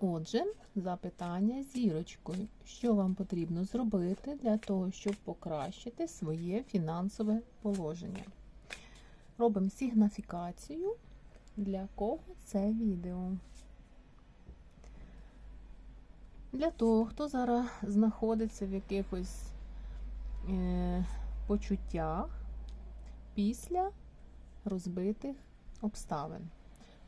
Отже, запитання зірочкою. Що вам потрібно зробити для того, щоб покращити своє фінансове положення? Робимо сигніфікацію. Для кого це відео? Для того, хто зараз знаходиться в якихось е, почуттях після розбитих обставин.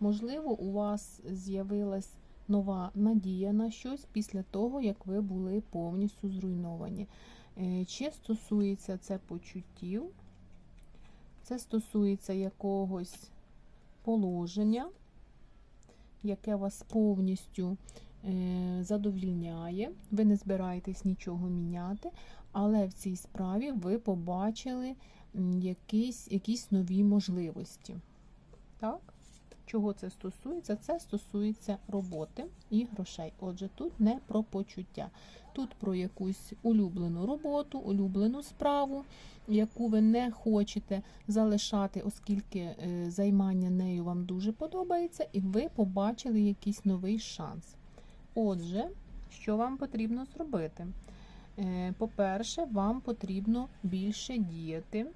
Можливо, у вас з'явилась нова надія на щось після того, як ви були повністю зруйновані. Е, Чи стосується це почуттів, це стосується якогось положення, яке вас повністю е, задовільняє, ви не збираєтесь нічого міняти, але в цій справі ви побачили якісь, якісь нові можливості. Так? Чого це стосується? Це стосується роботи і грошей. Отже, тут не про почуття. Тут про якусь улюблену роботу, улюблену справу, яку ви не хочете залишати, оскільки е, займання нею вам дуже подобається, і ви побачили якийсь новий шанс. Отже, що вам потрібно зробити? Е, По-перше, вам потрібно більше діяти.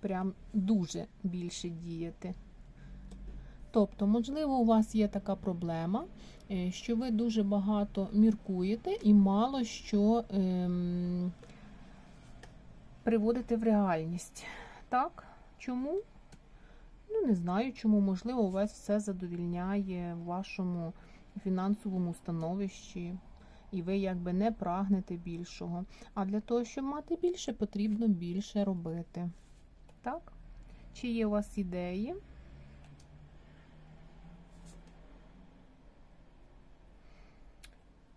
Прям дуже більше діяти. Тобто, можливо, у вас є така проблема, е, що ви дуже багато міркуєте і мало що ем, приводите в реальність. Так? Чому? Ну, не знаю, чому. Можливо, у вас все задовільняє в вашому фінансовому становищі, і ви якби не прагнете більшого. А для того, щоб мати більше, потрібно більше робити. Так? Чи є у вас ідеї?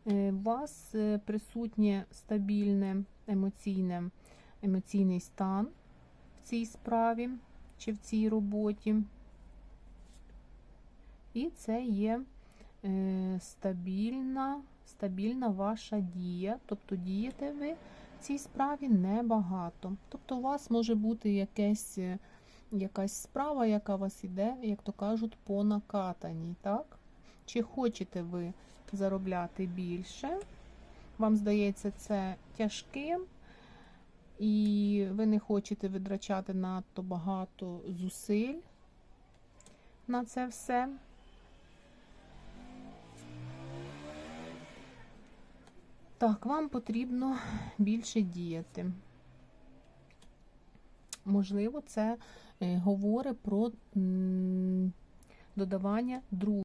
У вас е, присутнє стабільне емоційне, емоційний стан в цій справі чи в цій роботі. І це є е, стабільна, стабільна ваша дія, тобто дієте ви в цій справі небагато. Тобто у вас може бути якесь, е, якась справа, яка вас іде, як то кажуть, по накатаній. так? Чи хочете ви заробляти більше? Вам здається, це тяжким, і ви не хочете витрачати надто багато зусиль на це все. Так, вам потрібно більше діяти. Можливо, це е, говорить про додавання друг.